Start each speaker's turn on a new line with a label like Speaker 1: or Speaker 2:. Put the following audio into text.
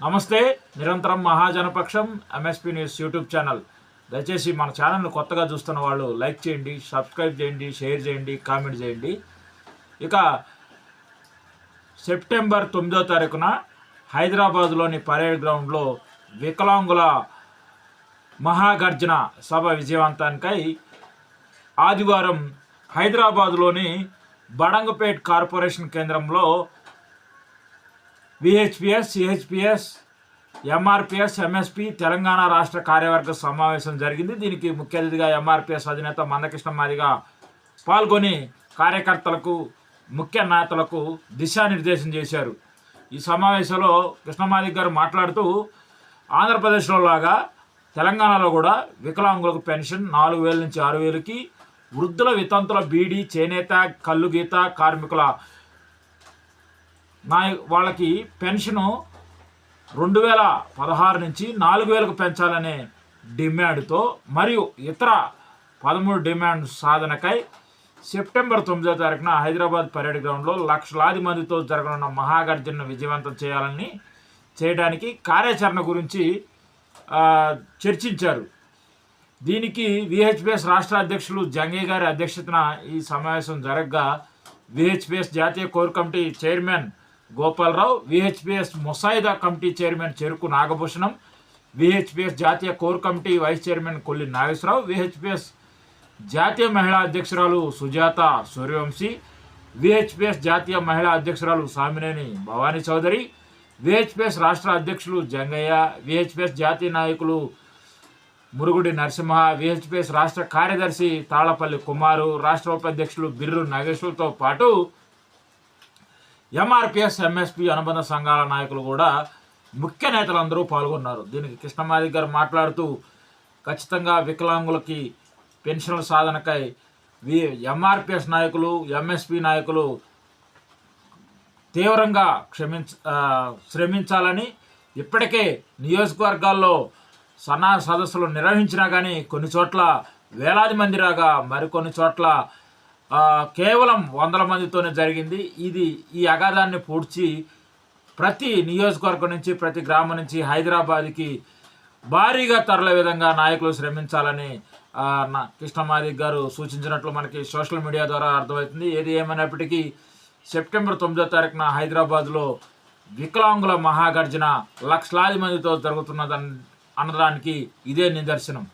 Speaker 1: నమస్తే నిరంతరం మహాజనపక్షం ఎంఎస్పీ న్యూస్ యూట్యూబ్ ఛానల్ దయచేసి మన ఛానల్ను కొత్తగా చూస్తున్న వాళ్ళు లైక్ చేయండి సబ్స్క్రైబ్ చేయండి షేర్ చేయండి కామెంట్ చేయండి. ఇక సెప్టెంబర్ తొమ్మిదో తారీఖున హైదరాబాద్లోని పరేడ్ గ్రౌండ్లో వికలాంగుల మహాగర్జన సభ విజయవంతానికై ఆదివారం హైదరాబాద్లోని బడంగపేట్ కార్పొరేషన్ కేంద్రంలో VHPS CHPS MRPS MSP Telangana రాష్ట్ర కార్యవర్గ సమావేశం జరిగింది. దీనికి ముఖ్య అతిథిగా ఎంఆర్పిఎస్ అధినేత మందకృష్ణ మాదిగా పాల్గొని కార్యకర్తలకు ముఖ్య నేతలకు దిశానిర్దేశం చేశారు. ఈ సమావేశంలో కృష్ణమాదిక్ గారు మాట్లాడుతూ ఆంధ్రప్రదేశ్లో లాగా తెలంగాణలో కూడా వికలాంగులకు పెన్షన్ నాలుగు వేల నుంచి ఆరు వేలకి వృద్ధుల వితంతుల బీడీ చేనేత కళ్ళు గీత కార్మికుల నా వాళ్ళకి పెన్షను రెండు వేల పదహారు నుంచి నాలుగు వేలకు పెంచాలనే డిమాండ్తో మరియు ఇతర పదమూడు డిమాండ్ సాధనకై సెప్టెంబర్ తొమ్మిదో తారీఖున హైదరాబాద్ పరేడ్ గ్రౌండ్లో లక్షలాది మందితో జరగనున్న మహాగర్జనను విజయవంతం చేయాలని చేయడానికి కార్యాచరణ గురించి చర్చించారు. దీనికి విహెచ్పిఎస్ రాష్ట్ర అధ్యక్షులు జంగే గారి అధ్యక్షతన ఈ సమావేశం జరగగా విహెచ్పిఎస్ జాతీయ core committee chairman Gopalarao VHPS ముసాయిదా committee chairman Cheruku Nagabhushanam VHPS జాతీయ core committee vice chairman Kolli Nageswararao VHPS జాతీయ మహిళా అధ్యక్షురాలు సుజాత సూర్యవంశీ విహెచ్పిఎస్ జాతీయ మహిళా అధ్యక్షురాలు సామినేని భవానీ చౌదరి విహెచ్పిఎస్ రాష్ట్ర అధ్యక్షులు జంగయ్య విహెచ్పిఎస్ జాతీయ నాయకులు మురుగుడి నరసింహ విహెచ్పిఎస్ రాష్ట్ర కార్యదర్శి తాళపల్లి కుమారు రాష్ట్ర ఉపాధ్యక్షులు బిర్రు నాగేశ్వర్తో పాటు ఎంఆర్పిఎస్ ఎంఎస్పి అనుబంధ సంఘాల నాయకులు కూడా ముఖ్య నేతలందరూ పాల్గొన్నారు. దీనికి కృష్ణమాది గారు మాట్లాడుతూ ఖచ్చితంగా వికలాంగులకి పెన్షన్ల సాధనకై వి ఎంఆర్పిఎస్ నాయకులు ఎంఎస్పి నాయకులు తీవ్రంగా క్షమించ శ్రమించాలని ఇప్పటికే నియోజకవర్గాల్లో సన్నా సదస్సులు నిర్వహించినా కానీ కొన్ని చోట్ల వేలాది మంది రాగా మరికొన్ని చోట్ల కేవలం వందల మందితోనే జరిగింది. ఇది ఈ అగాధాన్ని పూడ్చి ప్రతి నియోజకవర్గం నుంచి ప్రతి గ్రామం నుంచి హైదరాబాద్కి భారీగా తరలే విధంగా నాయకులు శ్రమించాలని ఆ, నా గారు సూచించినట్లు మనకి సోషల్ మీడియా ద్వారా అర్థమవుతుంది. ఏది ఏమైనప్పటికీ సెప్టెంబర్ తొమ్మిదో తారీఖున హైదరాబాద్లో వికలాంగుల మహాగర్జన లక్షలాది మందితో జరుగుతున్నదని అనడానికి ఇదే నిదర్శనం.